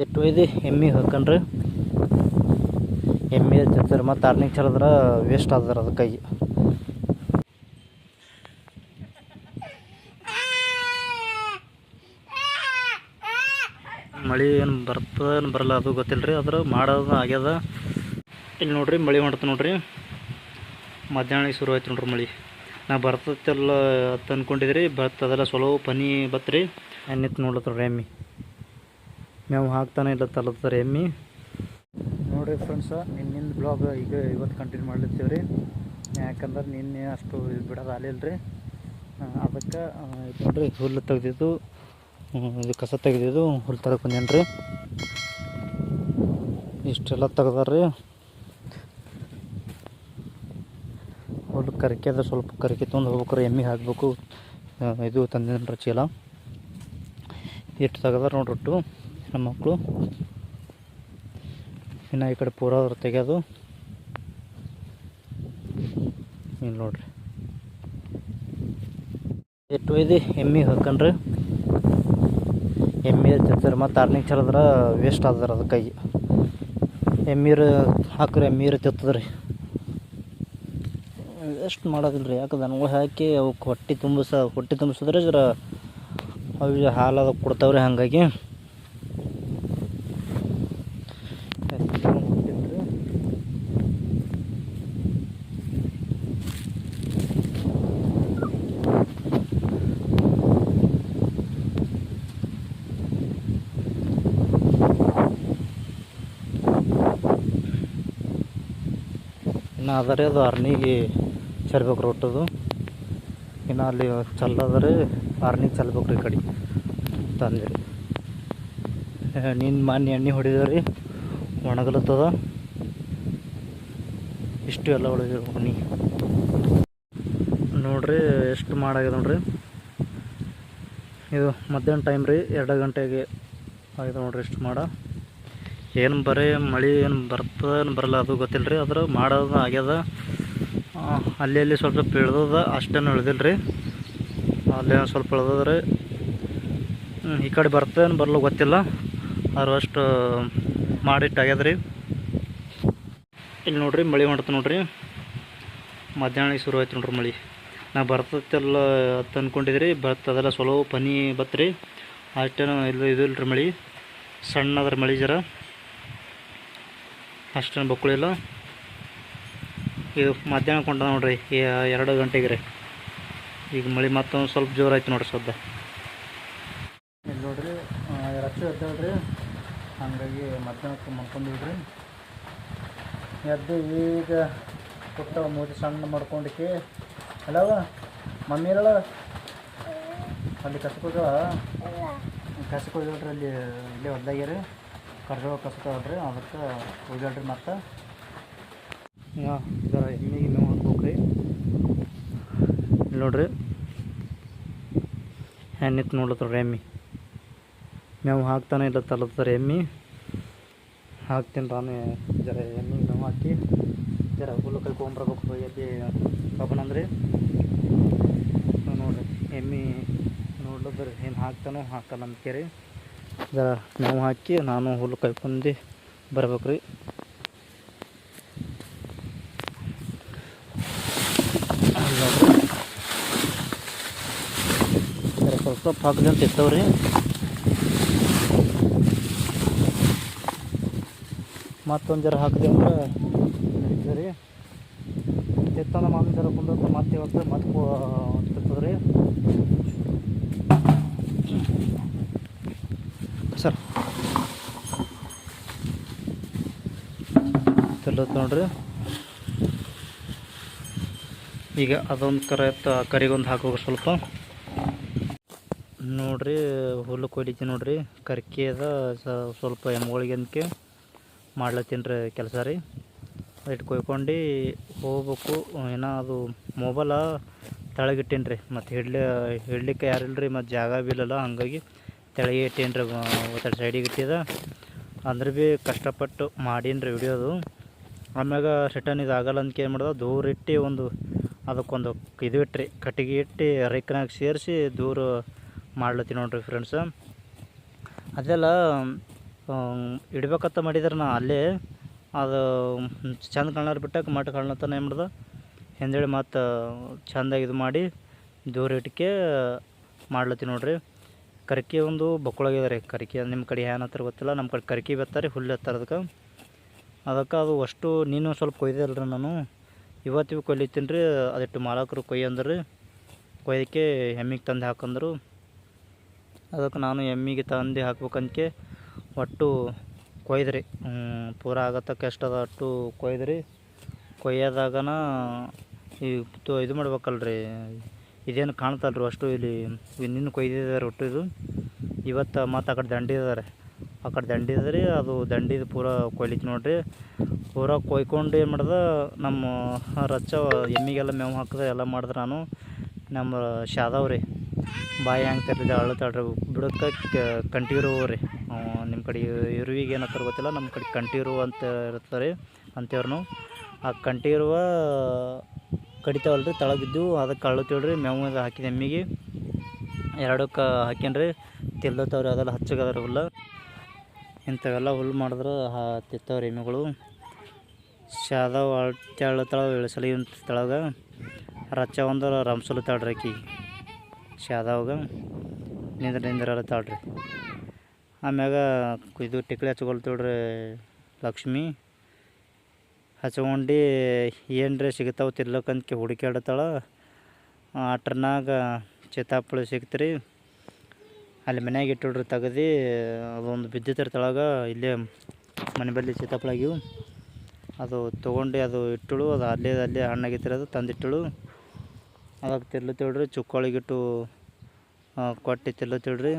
ಎಷ್ಟು ಒಯ್ದು ಎಮ್ಮಿಗೆ ಹಾಕೊಂಡ್ರೆ. ಎಮ್ಮೆ ಹಚ್ಚಿರ್ತಾರೆ ಮತ್ತು ಅರ್ನಿಂಗ್ ಚಲದ್ರೆ ವೇಸ್ಟ್ ಆದ್ರೆ ಕೈ ಮಳೆ ಏನು ಬರ್ತದ ಏನು ಬರಲ್ಲ, ಅದು ಗೊತ್ತಿಲ್ಲ ರೀ ಅದ್ರ ಮಾಡೋದು ಆಗ್ಯದ. ಇಲ್ಲಿ ನೋಡ್ರಿ, ಮಳೆ ಮಾಡ್ತು ನೋಡ್ರಿ. ಮಧ್ಯಾಹ್ನ ಶುರು ಆಯ್ತು ನೋಡ್ರಿ ಮಳೆ. ನಾ ಬರ್ತದೆಲ್ಲ ಅಂದ್ಕೊಂಡಿದ್ರಿ ಬರ್ತದೆಲ್ಲ ಸ್ವಲ್ಪ ಪನಿ ಬತ್ರಿ. ನೋಡ್ಲತ್ತ ನೋಡ್ರಿ ಎಮ್ಮಿ. ಮೇವು ಹಾಕ್ತಾನೆ ಇಲ್ಲ ತಲುಪ್ತಾರೆ ಎಮ್ಮಿ? ನೋಡಿರಿ ಫ್ರೆಂಡ್ಸ ನಿನ್ನಿಂದ ಬ್ಲಾಗ್ ಈಗ ಇವತ್ತು ಕಂಟಿನ್ಯೂ ಮಾಡ್ಲತ್ತೀವಿ ರೀ ಯಾಕಂದ್ರೆ ನಿನ್ನೆ ಅಷ್ಟು ಬಿಡೋದು ಆಲಿಲ್ಲ ರೀ ಅದಕ್ಕೆ ನೋಡ್ರಿ, ಹುಲ್ಲು ತೆಗ್ದಿದ್ದು ಇದು ಕಸ ತೆಗ್ದಿದ್ದು ಹುಲ್ಲು ತರಕ್ಕೆ ಬಂದೇನು ರೀ ಇಷ್ಟೆಲ್ಲ ತೆಗ್ದಾರ್ರಿ. ಹುಲ್ಲು ಕರಿಕೆ ಅದ ಸ್ವಲ್ಪ ಕರಿಕೆ ತೊಗೊಂಡು ಹೋಗ್ಬೇಕು ಎಮ್ಮಿಗೆ ಹಾಕಬೇಕು. ಇದು ತಂದಿನ ಚೀಲ. ಇಷ್ಟು ತೆಗ್ದಾರ ನೋಡ್ರಿ ಒಟ್ಟು. ನಮ್ಮ ಮಕ್ಕಳು. ಇನ್ನು ಈ ಕಡೆ ಪೂರ ತೆಗೆಯೋದು. ಇಲ್ಲಿ ನೋಡ್ರಿ. ಎಷ್ಟು ಒಯ್ದು ಎಮ್ಮೆ ಹಾಕೊಂಡ್ರೆ. ಎಮ್ಮೆ ತಿಂತಾರೆ ಮತ್ತು ಅರ್ನಿಂಗ್ ಚಲದ್ರೆ ವೇಸ್ಟ್ ಆದ್ರೆ ಅದು ಕೈ ಎಮ್ಮೀರು ಹಾಕ್ರಿ ಎಮ್ಮೀರು ತಿತ್ತದ್ರಿ. ವೇಸ್ಟ್ ಮಾಡೋದಿಲ್ಲ ರೀ ಯಾಕೆ ದನಗಳು ಹಾಕಿ ಅವಕ್ಕೆ ಹೊಟ್ಟೆ ತುಂಬಿಸ ಹೊಟ್ಟೆ ತುಂಬಿಸಿದ್ರೆ ಜರ ಅವು ಹಾಲು ಅದಕ್ಕೆ ಕೊಡ್ತಾವ್ರಿ ಹಾಗಾಗಿ. ಅದರೇ ಅದು ಅರ್ನಿಗೆ ಚೆಲ್ಬೇಕು ರೊಟ್ಟದು. ಇನ್ನು ಅಲ್ಲಿ ಚಲ್ಲದ್ರೆ ಅರ್ನಿಗೆ ಚಲ್ಬೇಕು ರೀ ಕಡೆ ತಂದಿರಿ ನಿನ್ನ ಮಾನ್ಯ ಎಣ್ಣೆ ರೀ, ಒಣಗಲತ್ತದ. ಇಷ್ಟು ಎಲ್ಲ ಹೊಡೆದಿರು ಮನೆ ನೋಡ್ರಿ ಎಷ್ಟು ಮಾಡಾಗಿದೆ ನೋಡ್ರಿ. ಇದು ಮಧ್ಯಾಹ್ನ ಟೈಮ್ ರೀ, ಎರಡು ಗಂಟೆಗೆ ಆಗಿದೆ ನೋಡ್ರಿ ಎಷ್ಟು ಮಾಡ. ಏನು ಬರೀ ಮಳೆ ಏನು ಬರ್ತದ ಏನು ಬರಲ್ಲ ಅದು ಗೊತ್ತಿಲ್ಲ ರೀ ಆದ್ರೆ ಮಾಡೋದು ಆಗ್ಯದ. ಅಲ್ಲಿ ಅಲ್ಲಿ ಸ್ವಲ್ಪ ಇಳ್ದದ ಅಷ್ಟೇನು ಇಳ್ದಿಲ್ಲ ರೀ ಅಲ್ಲಿ ಸ್ವಲ್ಪ ಇಳ್ದದ ರೀ ಈ ಕಡೆ ಬರ್ತದೆ ಏನು ಬರಲ್ಲ ಗೊತ್ತಿಲ್ಲ. ಆದ್ರೆ ಅಷ್ಟು ಮಾಡಿಟ್ಟಾಗ್ಯದ ರೀ ಇಲ್ಲಿ ನೋಡ್ರಿ, ಮಳೆ ಮಾಡ್ತ ನೋಡ್ರಿ. ಮಧ್ಯಾಹ್ನ ಶುರು ಆಯ್ತು ನೋಡ್ರಿ ಮಳೆ. ನಾ ಬರ್ತದೆಲ್ಲ ಅಂತ ಅಂದ್ಕೊಂಡಿದ್ರಿ ಬರ್ತದಲ್ಲ ಸ್ವಲ್ಪ ಪನಿ ಬತ್ರಿ. ಅಷ್ಟೇನು ಇಲ್ಲ ಇದಿಲ್ಲ ರೀ ಮಳೆ. ಸಣ್ಣದ್ರ ಮಳೆ ಜರ. ಅಷ್ಟೇನು ಬಕ್ಕುಳಿಲ್ಲ ಇದು ಮಧ್ಯಾಹ್ನ ಕೊಂಡ ನೋಡ್ರಿ ಎರಡು ಗಂಟೆಗೆ ರೀ. ಈಗ ಮಳೆ ಮತ್ತೊಂದು ಸ್ವಲ್ಪ ಜೋರು ಆಯ್ತು ನೋಡ್ರಿ ಸದ್ದ. ಇಲ್ಲಿ ನೋಡ್ರಿ ರಕ್ಷೆ ಎದ್ದೇಳ್ರಿ ಹಾಗಾಗಿ ಮಧ್ಯಾಹ್ನಕ್ಕೆ ಮಲ್ಕೊಂಡಿದ್ರಿ ಎದ್ದು ಈಗ ಪುಟ್ಟ ಮೂತಿ ಸಣ್ಣ ಮಾಡ್ಕೊಂಡಕ್ಕೆ, ಅಲ್ಲವ, ಮಮ್ಮಿ ಇರಲ್ಲ? ಅಲ್ಲಿ ಕಸಕೋಗ ಕಸಕ್ಕೆ ಹೋಗ್ಯಾಳ್ರಿ ಅಲ್ಲಿ, ಇಲ್ಲೇ ಹೊಲ್ದಾಗ್ಯಾರಿ ಕರ್ಜೋ ಕಸಕ್ಕೆ ಅದ್ರಿ ಅದಕ್ಕೆ ಹೋಗ್ಯಾಳ್ರಿ ಮತ್ತೆ. ಜರ ಎಮ್ಮಿಗೆ ಮೇವು ಹಾಕ್ಬೇಕ್ರಿ ನೋಡ್ರಿ. ಹೆಣ್ಣಿತ್ತು ನೋಡ್ಲತ್ತವ್ರಿ ಎಮ್ಮಿ ಮೇವು ಹಾಕ್ತಾನೆ ಇಲ್ಲ ತಲತ್ತರಿ ಎಮ್ಮಿ ಹಾಕ್ತೀನಿ ನಾನು ಜರ ಎಮ್ಮಿಗೆ ಮೇವು ಹಾಕಿ. ಜರ ಹುಲ್ಲು ಕೈಕೊಂಬರ್ಬೇಕು ಎಲ್ಲಿ ಕಬ್ಬನಂದ್ರಿ ನೋಡ್ರಿ ಎಮ್ಮಿ ನೋಡ್ಲದ್ರಿ ಏನು ಹಾಕ್ತಾನೋ ಹಾಕಲ್ಲ ಅಂತ ರೀ ಜರ ನಾವು ಹಾಕಿ ನಾನು ಹುಲ್ಲು ಕೈಕೊಂಡು ಬರ್ಬೇಕು ರೀ ಸ್ವಲ್ಪ ಸ್ವಲ್ಪ ಹಾಕಲಿ ಅಂತ ಇರ್ತವ್ರಿ ಮತ್ತೊಂದು ಜರ ಹಾಕಿದೆ ಅಂದ್ರೆ ನಡೀತದೆ ರೀ ತೆತ್ತಂದ ಮಾಮಿ ಜರ ಕುಂದ ಮತ್ತೆ ಇವತ್ತು ಮತ್ತೆ ತಿರ್ತದೆ ರೀ ಸರ್. ತಿರ್ಲತ್ ನೋಡ್ರಿ. ಈಗ ಅದೊಂದು ಕರೆ ಎತ್ತ ಕರಿಗೊಂದು ಹಾಕೋ ಸ್ವಲ್ಪ. ನೋಡ್ರಿ, ಹುಲ್ಲು ಕೊಯ್ಲಿಕ್ಕೆ ನೋಡ್ರಿ. ಕರ್ಕಿ ಅದ ಸ್ವಲ್ಪ ಎಮ್ಗಳಿಗೆ ಅಂದ್ಕೆ ಮಾಡ್ಲತ್ತೀನಿ ರೀ ಕೆಲಸ ರೀ. ಇಟ್ಟು ಕೊಯ್ಕೊಂಡು ಹೋಗ್ಬೇಕು. ಏನೋ ಅದು ಮೊಬೈಲ ತಳಗಿಟ್ಟೀನಿ ರೀ ಮತ್ತು ಹಿಡ್ಲಿ, ಹಿಡ್ಲಿಕ್ಕೆ ಯಾರಿಲ್ಲ ರೀ ಮತ್ತು ಜಾಗ ಬೀಳಲ್ಲ, ಹಂಗಾಗಿ ತೆಳಗೆ ಇಟ್ಟೇನ್ರಿ ಒತ್ತಡ ಸೈಡಿಗೆ ಇಟ್ಟಿದ. ಅಂದ್ರೆ ಭೀ ಕಷ್ಟಪಟ್ಟು ಮಾಡೀನಿ ರೀ ವಿಡಿಯೋದು ಆಮ್ಯಾಗ ರಿಟರ್ನ್ ಇದು ಆಗಲ್ಲ ಅಂತ ಏನು ಮಾಡ್ದೆ, ದೂರ ಇಟ್ಟು ಒಂದು ಅದಕ್ಕೊಂದು ಇದು ಇಟ್ರಿ, ಕಟ್ಟಿಗೆ ಇಟ್ಟು, ರೈಕನಾಗ ಸೇರಿಸಿ ದೂರ ಮಾಡ್ಲತ್ತೀನಿ ನೋಡ್ರಿ ಫ್ರೆಂಡ್ಸ ಅದೆಲ್ಲ ಇಡ್ಬೇಕಂತ ಮಾಡಿದ್ರೆ ನಾ ಅಲ್ಲೇ ಅದು ಚಂದ ಕಾಣಲಾರ ಬಿಟ್ಟಾಗ ಮಟ್ಟ ಕಾಣ್ಲತ್ತಾನ ಏನು ಮಾಡ್ದೆ. ಹಿಂದೇಳಿ ಮತ್ತು ಚಂದಾಗಿ ಇದು ಮಾಡಿ ದೂರ ಇಟ್ಕೆ ಮಾಡ್ಲತ್ತೀನಿ ನೋಡ್ರಿ. ಕರ್ಕಿ ಒಂದು ಬಕ್ಕೊಳಗಿದೆ ರೀ. ಕರ್ಕಿ ಅದು ನಿಮ್ಮ ಕಡೆ ಏನು ಹತ್ರ ಗೊತ್ತಿಲ್ಲ. ನಮ್ಮ ಕಡೆ ಕರ್ಕಿ ಬೆತ್ತಾರೆ, ಹುಲ್ಲು ಎತ್ತಾರೆ ಅದಕ್ಕೆ. ಅದಕ್ಕೆ ಅದು ಅಷ್ಟು ನೀನು ಸ್ವಲ್ಪ ಕೊಯ್ದಲ್ಲ ರೀ ನಾನು. ಇವತ್ತಿಗೂ ಕೊಯ್ಲಿತ್ತೀನಿ ರೀ. ಅದಿಟ್ಟು ಮಾಲಕರು ಕೊಯ್ಯಿ ಅಂದ್ರೆ. ಕೊಯ್ದಕ್ಕೆ ಎಮ್ಮಿಗೆ ತಂದು ಹಾಕಂದ್ರು. ಅದಕ್ಕೆ ನಾನು ಎಮ್ಮಿಗೆ ತಂದು ಹಾಕ್ಬೇಕಂದ್ಕೆ ಒಟ್ಟು ಕೊಯ್ದ್ರಿ. ಪೂರ ಆಗತ್ತಕ್ಕೆ ಎಷ್ಟದ ಅಷ್ಟು ಕೊಯ್ದ್ರಿ. ಕೊಯ್ಯೋದಾಗನ ಈ ಇದು ಮಾಡ್ಬೇಕಲ್ರಿ. ಇದೇನು ಕಾಣ್ತಲ್ರಿ ಅಷ್ಟು ಇಲ್ಲಿ ನಿನ್ನ ಕೊಯ್ದಿದ್ದಾರೆ ಒಟ್ಟು ಇದು ಇವತ್ತು ಮತ್ತು ಆ ಕಡೆ ದಂಡಿ ಆ ಕಡೆ ದಂಡಿ ಅದು ದಂಡಿದು ಪೂರ ಕೊಯ್ಲಿತ್ತು ನೋಡ್ರಿ. ಪೂರ ಕೊಯ್ಕೊಂಡು ಏನು ಮಾಡ್ದೆ, ನಮ್ಮ ರಚ್ಚ ಎಮ್ಮಿಗೆಲ್ಲ ಮೇವು ಹಾಕಿದ್ರೆ ಎಲ್ಲ ಮಾಡಿದ್ರೆ ನಾನು. ನಮ್ಮ ಶಾದವ್ ರೀ ಬಾಯಿ ಹೆಂಗೆ ತೆರೆದಿದೆ ಅಳ್ತಾಳ್ರಿ ಬಿಡಕ್ಕೆ ಕಂಟಿರು ರೀ. ನಿಮ್ಮ ಕಡೆ ಇರುವಿಗೆ ಏನಂತಾರೆ ಗೊತ್ತಿಲ್ಲ, ನಮ್ಮ ಕಡೆ ಕಂಟಿರು ಅಂತ ಇರ್ತಾರೆ ಅಂತೇವ್ರು ಆ ಕಂಟಿರುವ ಕಡಿತಾವಲ್ಲ ರೀ ತಳಗಿದ್ದು ಅದಕ್ಕೆ ಅಳ್ತೀವ್ರಿ ಮೇವು ಹಾಕಿದ ಎಮ್ಮಿಗೆ ಎರಡಕ್ಕೆ ಹಾಕ್ಯನ್ರಿ. ತಿಲ್ಲತ್ತವ್ರಿ ಅದೆಲ್ಲ ಹಚ್ಚಗದ್ರಿ ಹುಲ್ಲ. ಇಂಥವೆಲ್ಲ ಹುಲ್ಲು ಮಾಡಿದ್ರೆ ತಿತ್ತವ್ರಿ ಎಮ್ಮೆಗಳು. ಶಾದವ್ ತಳ ಇಳಿಸಲಿ ತಳಗ. ರಚ್ಚ ಒಂದು ರಂಸಲತ್ತಾಳ್ರಿ ಆಕಿ. ಶಾದವಾಗ ನಿಂದ್ರ ನಿಂದ್ರ ತಾಳ್ರಿ. ಆಮ್ಯಾಗ ಇದು ಟಿಕ್ಲಿ ಹಚ್ಕೊಳ್ತೀವ್ರಿ ಲಕ್ಷ್ಮಿ. ಹಚ್ಕೊಂಡು ಏನರೆ ಸಿಗ್ತಾವ ತಿರ್ಲಕ್ಕಂತ ಹುಡುಕ್ಯಾಡತ್ತಾಳ. ಆಟ್ರನಾಗ ಚಿತ್ತಾಪುಳಿ ಸಿಕ್ತ್ರಿ ಅಲ್ಲಿ ಮನ್ಯಾಗ ಇಟ್ಟಿಡ್ರಿ ತೆಗ್ದು, ಅದೊಂದು ಬಿದ್ದಿತ್ತಿರ್ತಾಳಾಗ ತಳಗ ಇಲ್ಲೇ ಮನೆ ಬಳಿ ಚಿತ್ತಾಪುಳಾಗಿವು ಅದು ತೊಗೊಂಡು ಅದು ಇಟ್ಟಳು, ಅದು ಅಲ್ಲೇ ಅಲ್ಲೇ ಹಣ್ಣಾಗಿತ್ತು ಅದು, ತಂದಿಟ್ಟಳು. ಅದಕ್ಕೆ ತಿರ್ಲತ್ತೇಳ್ರಿ, ಚುಕ್ಕೊಳಗಿಟ್ಟು ಕೊಟ್ಟು ತಿರ್ಲತ್ತೇಳ್ರಿ.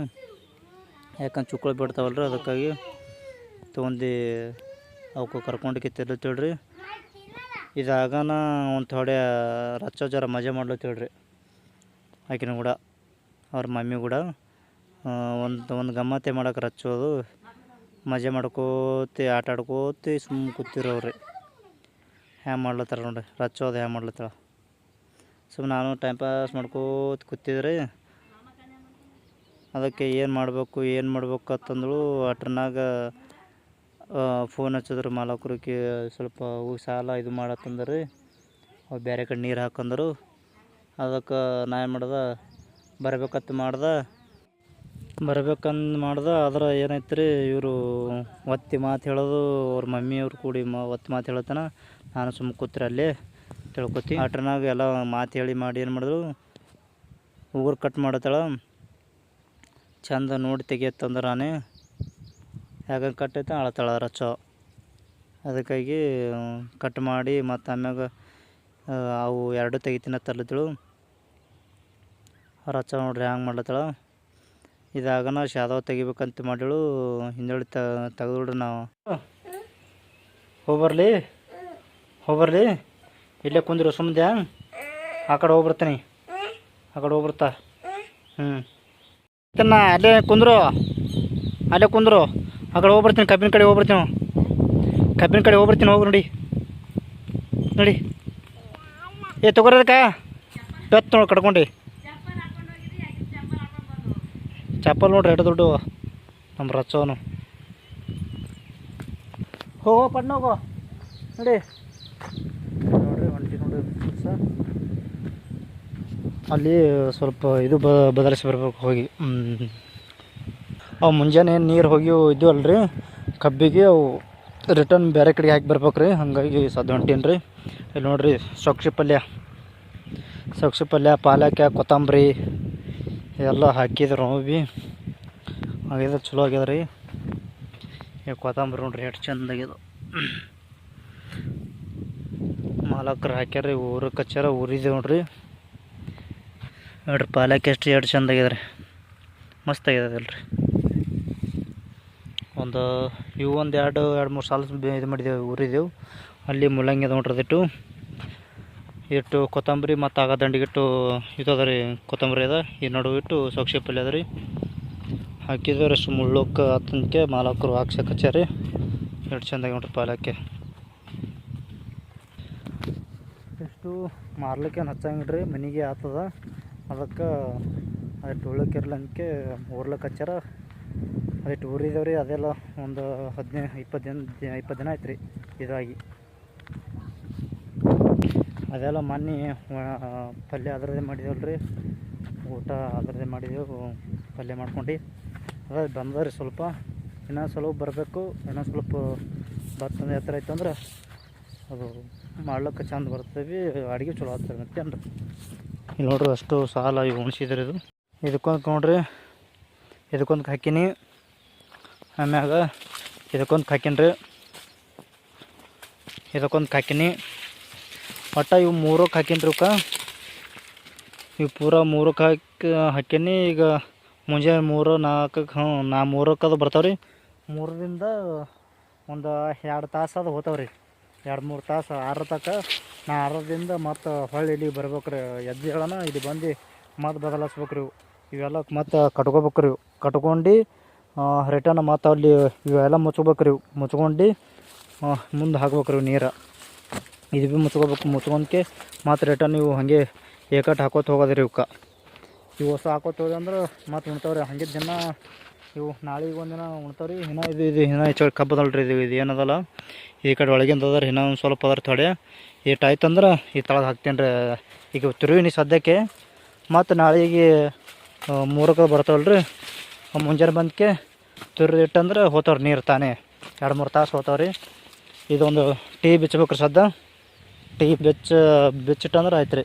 ಯಾಕಂದ್ರೆ ಚುಕ್ಕಳು ಬಿಡ್ತಾವಲ್ರಿ ಅದಕ್ಕಾಗಿ ತೊಗೊಂಡು ಅವಕ್ಕೆ ಕರ್ಕೊಂಡಿಕ್ಕೆ ತಿರ್ಲತ್ತೇಳ್ರಿ. ಇದಾಗನ ಒಂದು ಥೋಡೆ ರಚ್ಚ ಜರ ಮಜಾ ಮಾಡ್ಲತ್ತೇಳ್ರಿ ಆಕಿನ ಕೂಡ, ಅವ್ರ ಮಮ್ಮಿ ಕೂಡ ಒಂದು ಒಂದು ಗಮ್ಮತ್ತೆ ಮಾಡಕ್ಕೆ ರಚ್ಚೋದು ಮಜಾ ಮಾಡ್ಕೋತಿ, ಆಟ ಆಡ್ಕೋತಿ ಸುಮ್ಮನೆ ಕೂತಿರೋರಿ. ಹ್ಯಾಂಗ ಮಾಡ್ಲತ್ತಾರ ನೋಡ್ರಿ ರಚ್ಚೋದು ಹ್ಯಾಂಗ ಮಾಡ್ಲತ್ತಾಳ. ಸುಮ್ಮನೆ ನಾನು ಟೈಮ್ ಪಾಸ್ ಮಾಡ್ಕೋತ ಕೂತಿದ್ರಿ. ಅದಕ್ಕೆ ಏನು ಮಾಡಬೇಕು, ಏನು ಮಾಡ್ಬೇಕು ಅಂತಂದಳು ಅಟ್ರನಾಗ ಫೋನ್ ಹಚ್ಚಿದ್ರು ಮಾಲಕರಿಗೆ ಸ್ವಲ್ಪ ಹೋಗಿ ಸಾಲ ಇದು ಮಾಡತ್ತಂದ್ರಿ. ಅವು ಬೇರೆ ಕಡೆ ನೀರು ಹಾಕಂದರು. ಅದಕ್ಕೆ ನಾ ಏನು ಮಾಡ್ದೆ ಬರ್ಬೇಕತ್ತು ಮಾಡ್ದೆ. ಬರ್ಬೇಕಂದು ಮಾಡ್ದೆ, ಆದ್ರೆ ಏನಾಯ್ತು ರೀ ಇವರು ಒತ್ತಿ ಮಾತು ಹೇಳೋದು, ಅವ್ರ ಮಮ್ಮಿಯವ್ರು ಕೂಡಿ ಮ, ಒತ್ತಿ ಮಾತು ಹೇಳತ್ತನ. ನಾನು ಸುಮ್ಮನೆ ಕೂತ್ರಿ ಅಲ್ಲಿ ತಿಳ್ಕೊತಿ. ಆಟ್ರನಾಗ ಎಲ್ಲ ಮಾತು ಹೇಳಿ ಮಾಡಿ ಏನು ಮಾಡಿದ್ರು, ಉಗುರು ಕಟ್ ಮಾಡತ್ತಾಳ. ಚಂದ ನೋಡಿ ತೆಗಿಯತ್ತಂದ್ರೆ ನಾನೇ. ಯಾಕಂದ್ರೆ ಕಟ್ಟೈತೆ, ಅಳತಾಳ ಚೋ ಅದಕ್ಕಾಗಿ ಕಟ್ ಮಾಡಿ ಮತ್ತು ಆಮ್ಯಾಗ ಅವು ಎರಡು ತೆಗಿತೀನಿ ತರ್ಲತ್ತಳು ರಚ ನೋಡ್ರಿ ಹ್ಯಾಂಗೆ ಮಾಡ್ಲತ್ತಾಳ. ಇದಾಗನ ಶಾದವ್ ತೆಗಿಬೇಕಂತ ಮಾಡಿಳು. ಹಿಂದೇಳಿ ತೆಗೆದ್ಬಿಡ್ರಿ ನಾವು. ಹೋಗ್ಬರ್ಲಿ? ಹೋಗ್ಬರ್ಲಿ? ಇಲ್ಲೇ ಕುಂದಿರು ಸುಮ್ಮನೆ ಆ ಕಡೆ ಹೋಗ್ಬರ್ತೀನಿ. ಆ ಕಡೆ ಹೋಗ್ಬರ್ತಾ. ಹ್ಞೂ ನಾ ಅಲ್ಲೇ ಕುಂದ್ರು. ಅಲ್ಲೇ ಕುಂದ್ರು. ಆ ಕಡೆ ಹೋಗ್ಬರ್ತೀನಿ ಕಬ್ಬಿನ ಕಡೆ ಹೋಗ್ಬರ್ತೀನಿ ನಾವು. ಕಬ್ಬಿನ ಕಡೆ ಹೋಗ್ಬರ್ತೀನಿ ಹೋಗಿ ನೋಡಿ. ನೋಡಿ. ಏ ತಗೋರದಕ್ಕ ಬೆತ್ತ ನೋಡಿ ಕಟ್ಕೊಂಡು ಚಪ್ಪಲ್ ನೋಡ್ರಿ ಎಡ ದುಡ್ಡು. ನಮ್ಮ ರಚವನು ಹೋಗೋ ಪಣ್ಣ ಹೋಗೋ. ನೋಡಿ. ನೋಡ್ರಿ ಒಂಟಿ ನೋಡಿ. ಅಲ್ಲಿ ಸ್ವಲ್ಪ ಇದು ಬದಲಿಸಿ ಬರ್ಬೇಕು ಹೋಗಿ. ಅವು ಮುಂಜಾನೆ ನೀರು ಹೋಗಿ ಇದ್ದು ಅಲ್ರಿ ಕಬ್ಬಿಗೆ ಅವು ರಿಟರ್ನ್ ಬೇರೆ ಕಡೆಗೆ ಹಾಕಿ ಬರ್ಬೇಕು ರೀ ಹಾಗಾಗಿ ಸದ್ ಹೊಂಟೀನಿ ರೀ ಇಲ್ಲಿ ನೋಡ್ರಿ ಸೊಕ್ಷಿ ಪಲ್ಯ. ಸೊಕ್ಷಿ ಪಲ್ಯ ಪಾಲಕ ಕೊತ್ತಂಬರಿ ಎಲ್ಲ ಹಾಕಿದ್ರು ಭೀ. ಆಗ್ಯದ ಚಲೋ ಆಗ್ಯದ ರೀ ಈಗ ಕೊತ್ತಂಬರಿ ನೋಡ್ರಿ, ಎಷ್ಟು ಚಂದ ಆಗ್ಯದ. ಮಾಲಕರು ಹಾಕ್ಯಾರ ಊರು ಕಚ್ಚಾರ ಊರಿದೆ ನೋಡ್ರಿ. ನೋಡ್ರಿ ಪಾಲಕ್ ಎಷ್ಟು ಎಷ್ಟು ಚಂದ ಆಗ್ಯದ ರೀ ಮಸ್ತ್ ಆಗ್ಯದ ಅಲ್ರಿ ಒಂದು ಇವು ಒಂದು ಎರಡು ಎರಡು ಮೂರು ಸಾಲ ಇದು ಮಾಡಿದೆವು, ಊರಿದೆವು. ಅಲ್ಲಿ ಮೂಲಂಗಿ ಅದು ನೋಡ್ರಿ ಅದಿಟ್ಟು. ಇಟ್ಟು ಕೊತ್ತಂಬರಿ ಮತ್ತು ಆಗ ದಂಡಿಗಿಟ್ಟು ಇದು ಅದ ಕೊತ್ತಂಬರಿ ಅದ. ಈ ನಡುವೆ ಇಟ್ಟು ಸೊಕ್ಷಿ ಪಲ್ಯ ಅದ ರೀ. ಹಾಕಿದ್ರೆ ಅಷ್ಟು ಮುಳ್ಳಕ್ಕೆ ಆತನಕ್ಕೆ ಮಾಲಕರು ಹಾಕ್ಸಕ್ಕೆ ಹಚ್ಚಾರಿ ಎಷ್ಟು ಚಂದಾಗಿ ನೋಡ್ರಿ ಪಾಲಕ್ಕೆ. ಎಷ್ಟು ಮಾರ್ಲಿಕ್ಕೆ ಏನು ಹಚ್ಚಂಗಿಡ್ರಿ ಮನೆಗೆ ಆತದ. ಅದಕ್ಕೆ ಅದಕ್ಕೆ ಇರ್ಲಂಕೆ ಊರ್ಲಕ್ಕೆ ಹಚ್ಚಾರ ಅದಕ್ಕೆ ಇದಾವೆ ರೀ ಅದೆಲ್ಲ ಒಂದು ಹದಿನೈದು ಇಪ್ಪತ್ತು ದಿನ ಇಪ್ಪತ್ತು ದಿನ ಆಯ್ತು ರೀ ಇದಾಗಿ. ಅದೆಲ್ಲ ಮೊನ್ನೆ ಪಲ್ಯ ಅದರದ್ದೇ ಮಾಡಿದೇವಲ್ಲ ರೀ ಊಟ ಅದರದ್ದೇ ಮಾಡಿದೆವು, ಪಲ್ಯ ಮಾಡ್ಕೊಂಡು. ಅದೇ ಬಂದ ರೀ ಸ್ವಲ್ಪ. ಇನ್ನೊಂದು ಸ್ವಲ್ಪ ಬರಬೇಕು ಇನ್ನೊಂದು ಸ್ವಲ್ಪ ಭತ್ತದ ಎತ್ತರ ಆಯ್ತು ಅಂದ್ರೆ ಅದು ಮಾಡ್ಲಿಕ್ಕೆ ಚಂದ ಬರ್ತದೆ ಅಡುಗೆ ಚಲೋ ಆಗ್ತದೆ ಮತ್ತೆ ಅಂದ್ರೆ ಇಲ್ಲಿ ನೋಡ್ರಿ ಅಷ್ಟು ಸಾಲ ಈಗ ಉಣಿಸಿದ್ರಿ ಇದು. ಇದಕ್ಕೊಂದು ನೋಡ್ರಿ ಇದಕ್ಕೊಂದು ಹಾಕಿನಿ. ಆಮ್ಯಾಗ ಇದಕ್ಕೊಂದು ಹಾಕೀನಿ ಇದಕ್ಕೊಂದು ಹಾಕಿನಿ. ಒಟ್ಟು ಇವು ಮೂರಕ್ಕೆ ಹಾಕೀನಿ ರೀ ಇವು ಪೂರ ಮೂರಕ್ಕೆ ಹಾಕಿ, ಹಾಕೀನಿ. ಈಗ ಮುಂಜಾನೆ ಮೂರು, ನಾಲ್ಕಕ್ಕೆ, ಹ್ಞೂ, ನಾ ಮೂರಕ್ಕೆ ಅದು ಬರ್ತಾವೆ ಮೂರರಿಂದ ಒಂದು ಎರಡು ತಾಸು ಅದು ಹೋತಾವೆ ರೀ ಎರಡು ಮೂರು ತಾಸು, ಆರು ತನಕ ನಾ ಆರರಿಂದ ಮತ್ತು ಹೊಳ್ಳಿ ಇಲ್ಲಿಗೆ ಬರ್ಬೇಕು ರೀ ಎದ್ದು ಹೇಳೋಣ ಇಲ್ಲಿ ಬಂದು ಮತ್ತೆ ಬದಲಾಯಿಸ್ಬೇಕು ರೀ ಇವು. ಇವೆಲ್ಲ ಮತ್ತೆ ಕಟ್ಕೋಬೇಕು ರೀ ಕಟ್ಕೊಂಡು ರಿಟರ್ನ್ ಮತ್ತು ಅಲ್ಲಿ ಇವೆಲ್ಲ ಮುಚ್ಕೋಬೇಕು ರೀ ಮುಚ್ಕೊಂಡು ಮುಂದೆ ಹಾಕ್ಬೇಕು ರೀ ನೀರು. ಇದು ಭೀ ಮುಚ್ಕೋಬೇಕು. ಮುಚ್ಕೊಂಡ್ಕೆ ಮತ್ತು ರಿಟರ್ನ್ ಇವು ಹಾಗೆ ಏಕಟ್ ಹಾಕೋತ ಹೋಗೋದು ರೀ ಇವಕ್ಕೆ ಇವು ಹೊಸ ಹಾಕೋತ ಹೋದಂದ್ರೆ ಅಂದ್ರೆ ಮತ್ತು ಉಣ್ತಾವ್ರಿ. ಹಂಗೆ ದಿನ ಇವು ನಾಳೆಗೆ ಒಂದಿನ ಉಣ್ತಾವ್ರಿ. ಇನ್ನೂ ಇದು ಇದು, ಇನ್ನೂ ಹೆಚ್ಚು ಕಬ್ಬದಲ್ಲ ರೀ ಇದು. ಇದು ಏನದಲ್ಲ? ಈ ಕಡೆ ಒಳಗಿಂದ ಅದ ರೀ ಇನ್ನೂ ಒಂದು ಸ್ವಲ್ಪ ಅದರ ಥೊಡೆ ಏಟ್ ಆಯ್ತು ಅಂದ್ರೆ ಈ ತಳದ ಹಾಕ್ತೀನಿ ರೀ. ಈಗ ತಿರುವಿನಿ ಸದ್ಯಕ್ಕೆ. ಮತ್ತು ನಾಳೆಗೆ ಮೂರಕ್ಕೆ ಬರ್ತಾವಲ್ರಿ. ಮುಂಜಾನೆ ಬಂದಕ್ಕೆ ತುರಿದಿಟ್ಟಂದ್ರೆ ಹೋತವ್ರಿ ನೀರು ತಾನೇ. ಎರಡು ಮೂರು ತಾಸು ಹೋತವ್ರಿ. ಇದೊಂದು ಟೀ ಬಿಚ್ಚಬೇಕ್ರಿ ಸದ್ದ. ಟೀ ಬೆಚ್ಚ, ಬೆಚ್ಚಿಟ್ಟಂದ್ರೆ ಆಯ್ತು ರೀ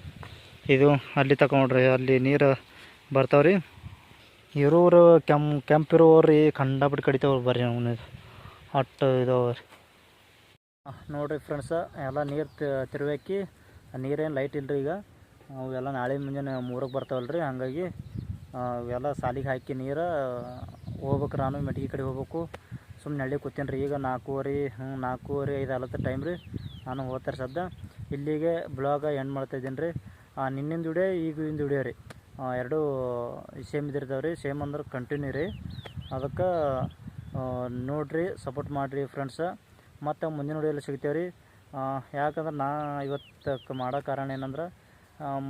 ಇದು ಅಲ್ಲಿ ತಗೊಂಡ್ರಿ ಅಲ್ಲಿ ನೀರು ಬರ್ತಾವ್ರಿ. ಇರೋರು ಕೆಂ, ಕೆಂಪಿರೋರು ರೀ ಕಂಡಾಬಿಟ್ಟು ಕಡಿತಾವ್ರಿ ಬರ್ರಿ ಅವನು ಅಟ್ಟು ಇದಾವ್ರಿ. ನೋಡಿರಿ ಫ್ರೆಂಡ್ಸ, ಎಲ್ಲ ನೀರು ತಿರುವಾಕಿ ನೀರೇನು ಲೈಟ್ ಇಲ್ಲರಿ ಈಗ. ಅವೆಲ್ಲ ನಾಳೆ ಮುಂಜಾನೆ ಮೂರಕ್ಕೆ ಬರ್ತಾವಲ್ಲ ರೀ ಹಾಗಾಗಿ ಇವೆಲ್ಲ ಸಾಲಿಗೆ ಹಾಕಿ ನೀರು, ಹೋಗ್ಬೇಕು ನಾನು, ಮೆಟ್ಗಿ ಕಡೆ ಹೋಗ್ಬೇಕು. ಸುಮ್ಮನೆ ನಳ್ಳಿ ಕೂತೀನಿ ರೀ ಈಗ ನಾಲ್ಕೂವರೆ ಹ್ಞೂ ನಾಲ್ಕೂವರೆ, ಐದು ಅಲತ್ತ ಟೈಮ್ ರೀ ನಾನು ಹೋಗ್ತಾರೆ ಸದ್ದ. ಇಲ್ಲಿಗೆ ಬ್ಲಾಗ ಎಂಡ್ ಮಾಡ್ತಾ ಇದ್ದೀನಿ ರೀ. ನಿನ್ನಿಂದ ವಿಡಿಯೋ ಈಗಿಂದ ಉಡಿಯೋ ರೀ. ಎರಡೂ ಸೇಮ್ ಇದಿರ್ತಾವೆ ರೀ ಸೇಮ್ ಅಂದ್ರೆ ಕಂಟಿನ್ಯೂ ರೀ. ಅದಕ್ಕೆ ನೋಡಿರಿ ಸಪೋರ್ಟ್ ಮಾಡಿರಿ ಫ್ರೆಂಡ್ಸ ಮತ್ತು ಮುಂದಿನ ವಿಡಿಯೋಲ್ಲಿ ಸಿಗ್ತೇವೆ ರೀ. ಯಾಕಂದ್ರೆ ನಾ ಇವತ್ತು ಮಾಡೋ ಕಾರಣ ಏನಂದ್ರೆ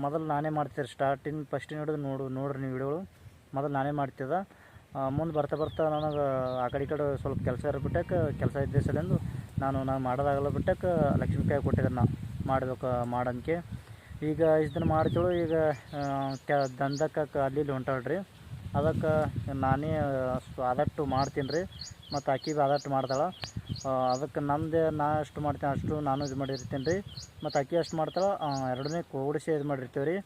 ಮೊದಲು ನಾನೇ ಮಾಡ್ತಿದ್ದೆ ಸ್ಟಾರ್ಟಿಂಗ್ ಫಸ್ಟ್ ಹಿಡಿದು ನೋಡು, ನೋಡ್ರಿ ನೀವು ವಿಡಿಯೋಗಳು ಮೊದಲು ನಾನೇ ಮಾಡ್ತಿದ್ದೆ. ಮುಂದೆ ಬರ್ತಾ ಬರ್ತಾ ನನಗೆ ಆ ಕಡೆ ಈ ಕಡೆ ಸ್ವಲ್ಪ ಕೆಲಸ ಇರೋ ಬಿಟ್ಟಕ್ಕೆ ಕೆಲಸ ಇದ್ದೇ ಸಲೆಂದು ನಾನು ನಾನು ಮಾಡೋದಾಗಲ್ಲ ಬಿಟ್ಟಕ್ಕೆ ಲಕ್ಷ್ಮೀ ಕೈ ಕೊಟ್ಟಿದ್ದೆ ನಾ, ಮಾಡಬೇಕು, ಮಾಡಂಕೆ. ಈಗ ಇಷ್ಟು ದಿನ ಮಾಡ್ತೇಳು ಈಗ ಕೆ ದಂಧಕ್ಕೆ ಅಲ್ಲಿ ಇಲ್ಲಿ ಹೊಂಟಾಳ್ರಿ. ಅದಕ್ಕೆ ನಾನೇ ಆದಷ್ಟು ಮಾಡ್ತೀನಿ ರೀ. ಮತ್ತು ಆಕಿ ಭೀ ಆದಷ್ಟು ಮಾಡ್ತಾಳೆ ಅದಕ್ಕೆ ನಮ್ಮದೇ ನಾ ಎಷ್ಟು ಮಾಡ್ತೀನಿ, ಅಷ್ಟು ನಾನು ಇದು ಮಾಡಿರ್ತೀನಿ ರೀ. ಮತ್ತು ಆಕಿ ಅಷ್ಟು ಮಾಡ್ತಾಳೆ ಎರಡನೇ ಕೂಡಿಸಿ ಇದು ಮಾಡಿರ್ತೀವಿ ರೀ.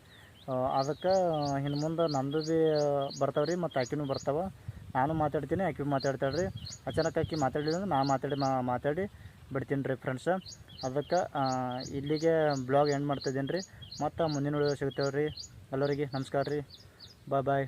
ಅದಕ್ಕೆ ಇನ್ನು ಮುಂದೆ ನಂದು ಭೀ ಬರ್ತಾವೆ ರೀ, ಮತ್ತು ಆಕಿನೂ ಬರ್ತಾವೆ. ನಾನು ಮಾತಾಡ್ತೀನಿ ಆಕಿ ಮಾತಾಡ್ತಾಳೆ ರೀ. ಅಚಾನಕ್ ಆಕಿ ಮಾತಾಡಲಿಲ್ಲ ಅಂದ್ರೆ ನಾ ಮಾತಾಡಿ ಮಾತಾಡಿ ಬಿಡ್ತೀನಿ ರೀ ಫ್ರೆಂಡ್ಸ ಅದಕ್ಕೆ ಇಲ್ಲಿಗೆ ಬ್ಲಾಗ್ ಎಂಡ್ ಮಾಡ್ತಿದ್ದೀನಿ ರೀ. ಮತ್ತು ಮುಂದಿನ ವಿಡಿಯೋ ಸಿಗ್ತೇವೆ ರೀ. ಎಲ್ಲರಿಗೆ ನಮಸ್ಕಾರ ರೀ. ಬಾಯ್ ಬಾಯ್